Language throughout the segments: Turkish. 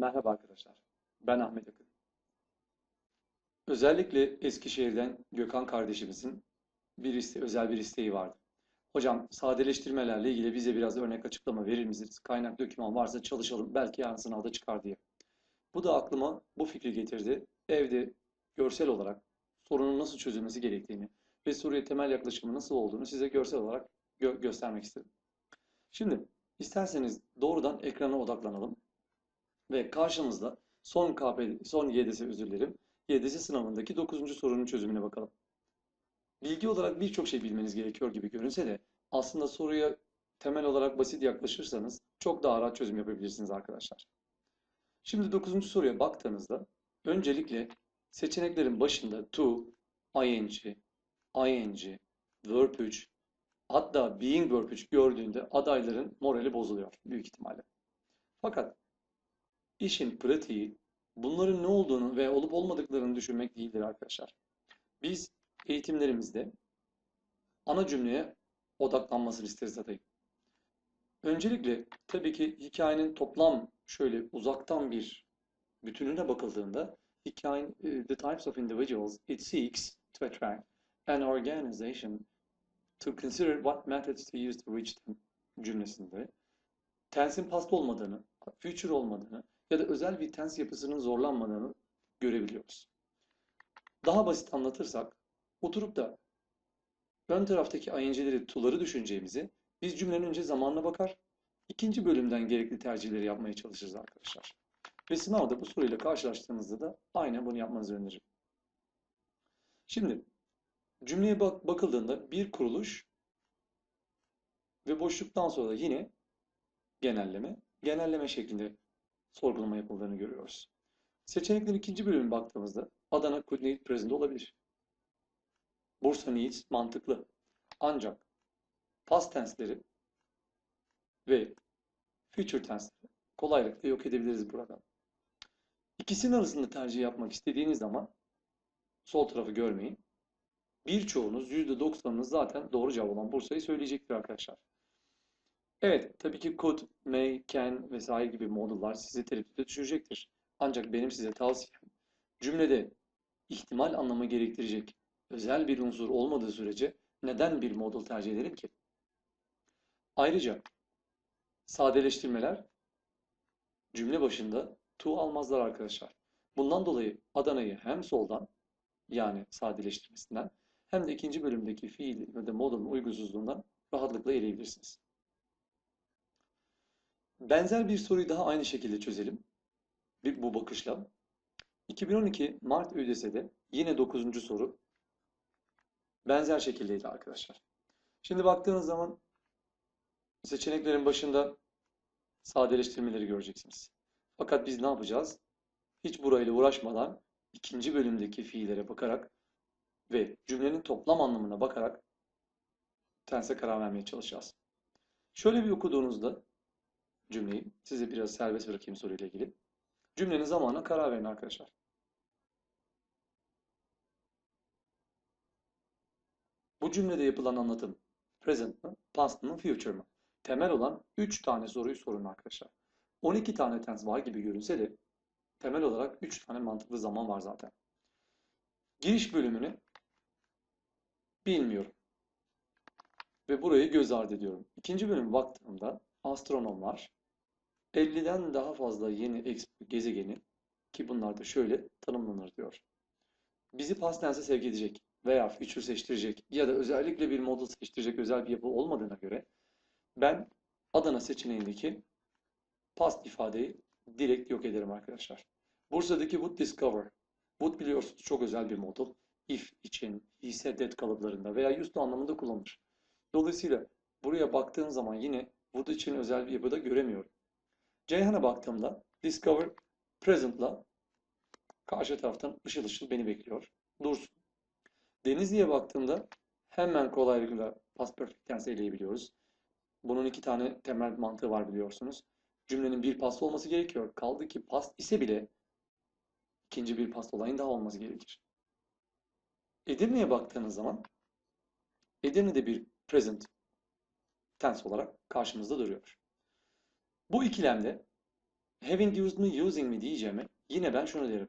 Merhaba arkadaşlar. Ben Ahmet Akın. Özellikle Eskişehir'den Gökhan kardeşimizin bir iste, özel bir isteği vardı. Hocam sadeleştirmelerle ilgili bize biraz örnek açıklama verir misiniz? Kaynak doküman varsa çalışalım. Belki yarın sınavda çıkar diye. Bu da aklıma bu fikri getirdi. Evde görsel olarak sorunun nasıl çözülmesi gerektiğini ve soruya temel yaklaşımı nasıl olduğunu size görsel olarak gö- göstermek istedim. Şimdi isterseniz doğrudan ekrana odaklanalım ve karşımızda son KP, son YDS özür dilerim. YDS sınavındaki 9. sorunun çözümüne bakalım. Bilgi olarak birçok şey bilmeniz gerekiyor gibi görünse de aslında soruya temel olarak basit yaklaşırsanız çok daha rahat çözüm yapabilirsiniz arkadaşlar. Şimdi 9. soruya baktığınızda öncelikle seçeneklerin başında to, ing, ing, verb 3, hatta being verb 3 gördüğünde adayların morali bozuluyor büyük ihtimalle. Fakat işin pratiği bunların ne olduğunu ve olup olmadıklarını düşünmek değildir arkadaşlar. Biz eğitimlerimizde ana cümleye odaklanmasını isteriz adayın. Öncelikle tabii ki hikayenin toplam şöyle uzaktan bir bütününe bakıldığında hikayenin e, the types of individuals it seeks to attract an organization to consider what methods to use to reach them cümlesinde tensin past olmadığını, future olmadığını ya da özel bir tens yapısının zorlanmadığını görebiliyoruz. Daha basit anlatırsak, oturup da ön taraftaki ing'leri, to'ları düşüneceğimizi biz cümlenin önce zamanına bakar, ikinci bölümden gerekli tercihleri yapmaya çalışırız arkadaşlar. Ve sınavda bu soruyla karşılaştığınızda da aynen bunu yapmanızı öneririm. Şimdi cümleye bak bakıldığında bir kuruluş ve boşluktan sonra da yine genelleme, genelleme şeklinde sorgulama yapıldığını görüyoruz. Seçeneklerin ikinci bölümüne baktığımızda Adana could need present olabilir. Bursa needs mantıklı. Ancak past tense'leri ve future tense'leri kolaylıkla yok edebiliriz burada. İkisinin arasında tercih yapmak istediğiniz zaman sol tarafı görmeyin. Birçoğunuz %90'ınız zaten doğru cevap olan Bursa'yı söyleyecektir arkadaşlar. Evet, tabii ki could, may, can vesaire gibi modullar sizi tereddüte düşürecektir. Ancak benim size tavsiyem cümlede ihtimal anlamı gerektirecek özel bir unsur olmadığı sürece neden bir modul tercih ederim ki? Ayrıca sadeleştirmeler cümle başında to almazlar arkadaşlar. Bundan dolayı Adana'yı hem soldan yani sadeleştirmesinden hem de ikinci bölümdeki fiil ve de modulun uygunsuzluğundan rahatlıkla eleyebilirsiniz. Benzer bir soruyu daha aynı şekilde çözelim. Bir, bu bakışla. 2012 Mart ÖDS'de yine 9. soru benzer şekildeydi arkadaşlar. Şimdi baktığınız zaman seçeneklerin başında sadeleştirmeleri göreceksiniz. Fakat biz ne yapacağız? Hiç burayla uğraşmadan ikinci bölümdeki fiillere bakarak ve cümlenin toplam anlamına bakarak tense karar vermeye çalışacağız. Şöyle bir okuduğunuzda cümleyi, size biraz serbest bırakayım soruyla ilgili. Cümlenin zamanına karar verin arkadaşlar. Bu cümlede yapılan anlatım present mı, past mı, future mı? Temel olan 3 tane soruyu sorun arkadaşlar. 12 tane tense var gibi görünse de temel olarak 3 tane mantıklı zaman var zaten. Giriş bölümünü bilmiyorum. Ve burayı göz ardı ediyorum. İkinci bölüm baktığımda astronomlar 50'den daha fazla yeni gezegeni ki bunlar da şöyle tanımlanır diyor. Bizi past sevk edecek veya future seçtirecek ya da özellikle bir model seçtirecek özel bir yapı olmadığına göre ben Adana seçeneğindeki past ifadeyi direkt yok ederim arkadaşlar. Bursa'daki would discover. Would biliyorsunuz çok özel bir model. If için, said that kalıplarında veya used anlamında kullanılır. Dolayısıyla buraya baktığım zaman yine would için özel bir yapıda göremiyorum. Ceyhan'a baktığımda discover present'la karşı taraftan ışıl ışıl beni bekliyor. Dursun. Denizli'ye baktığımda hemen kolaylıkla past perfect tense eleyebiliyoruz. Bunun iki tane temel mantığı var biliyorsunuz. Cümlenin bir past olması gerekiyor. Kaldı ki past ise bile ikinci bir past olayın daha olması gerekir. Edirne'ye baktığınız zaman Edirne'de bir present tense olarak karşımızda duruyor. Bu ikilemde having used mi, using mi diyeceğime yine ben şunu derim.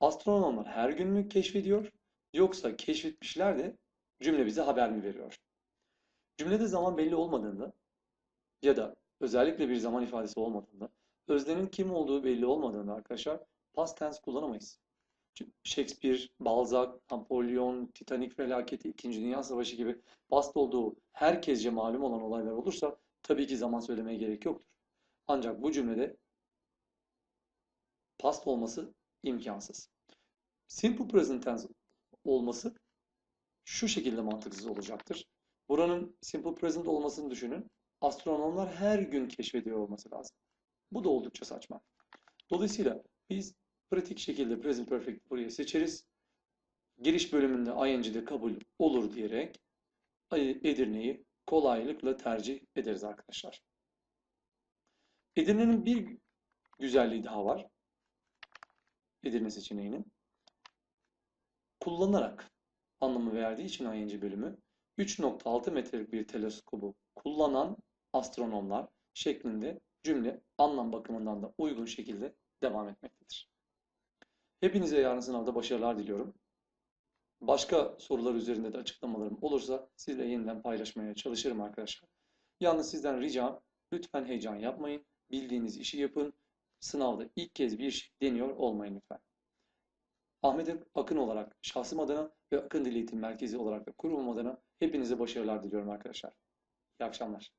Astronomlar her gün mü keşfediyor yoksa keşfetmişler de cümle bize haber mi veriyor? Cümlede zaman belli olmadığında ya da özellikle bir zaman ifadesi olmadığında öznenin kim olduğu belli olmadığında arkadaşlar past tense kullanamayız. Çünkü Shakespeare, Balzac, Napolyon, Titanic felaketi, İkinci Dünya Savaşı gibi past olduğu herkesce malum olan olaylar olursa tabii ki zaman söylemeye gerek yoktur. Ancak bu cümlede past olması imkansız. Simple present tense olması şu şekilde mantıksız olacaktır. Buranın simple present olmasını düşünün. Astronomlar her gün keşfediyor olması lazım. Bu da oldukça saçma. Dolayısıyla biz pratik şekilde present perfect buraya seçeriz. Giriş bölümünde ing'de kabul olur diyerek Edirne'yi kolaylıkla tercih ederiz arkadaşlar. Edirne'nin bir güzelliği daha var. Edirne seçeneğinin. Kullanarak anlamı verdiği için ing bölümü 3.6 metrelik bir teleskobu kullanan astronomlar şeklinde cümle anlam bakımından da uygun şekilde devam etmektedir. Hepinize yarın sınavda başarılar diliyorum. Başka sorular üzerinde de açıklamalarım olursa sizle yeniden paylaşmaya çalışırım arkadaşlar. Yalnız sizden ricam lütfen heyecan yapmayın. Bildiğiniz işi yapın. Sınavda ilk kez bir şey deniyor olmayın lütfen. Ahmet Akın olarak şahsım adına ve Akın Dil Eğitim Merkezi olarak da kurumum adına hepinize başarılar diliyorum arkadaşlar. İyi akşamlar.